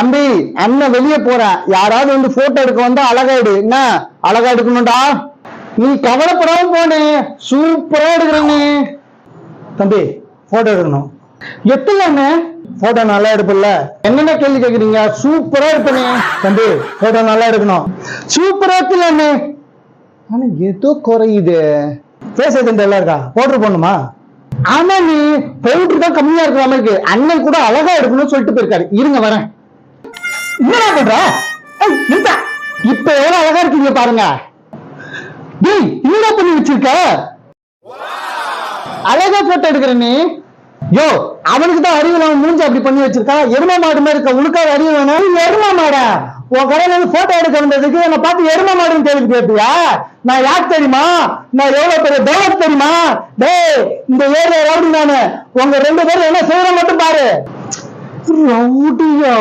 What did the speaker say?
தம்பி அண்ணன் வெளியே போறேன் யாராவது வந்து போட்டோ எடுக்க வந்தா அழகா எடு. என்ன? அழகா எடுக்கணும்டா. நீ கவலைப்படாம போனே. சூப்பரா எடுக்கிறனே. தம்பி போட்டோ எடுக்கணும். எத்தனை போட்டோ நல்லா எடுப்பில்ல. என்னென்ன கேள்வி கேக்குறீங்க? சூப்பரா எடுப்பனே. தம்பி போட்டோ நல்லா எடுக்கணும். சூப்பரா எடுத்துல அண்ணே ஆனா ஏதோ குறையுது. ஃபேஸ் ஐட்டம் எல்லாம் இருக்கா? பவுடர் போடணுமா? ஆமா நீ பவுடர் தான் கம்மியா இருக்கிற மாதிரி இருக்கு. அண்ணன் கூட அழகா எடுக்கணும்னு சொல்லிட்டு போயிருக்காரு. இருங்க வரேன். என்னடா பண்ற? நிறுத்தா. இப்ப எவ்வளவு அழகா இருக்கீங்க பாருங்க. டேய் என்ன பண்ணி வச்சிருக்க? அழகா போட்டோ எடுக்கிற நீ. யோ அவனுக்கு தான் அறிவு இல்லாம மூஞ்சி அப்படி பண்ணி வச்சிருக்கா? எரும மாடு மாதிரி இருக்க? உனக்காக அறிவு வேணும்? எரும மாடா. உன் கடையில இருந்து போட்டோ எடுக்க வந்ததுக்கு என்னை பார்த்து எரும மாடுன்னு கேள்வி கேட்டியா? நான் யார் தெரியுமா? நான் எவ்வளவு பெரிய தேவத் தெரியுமா? டேய் இந்த ஏரியா ரவுடி நானு? உங்க ரெண்டு பேரும் என்ன செய்யற மட்டும் பாரு. ரவுடியா.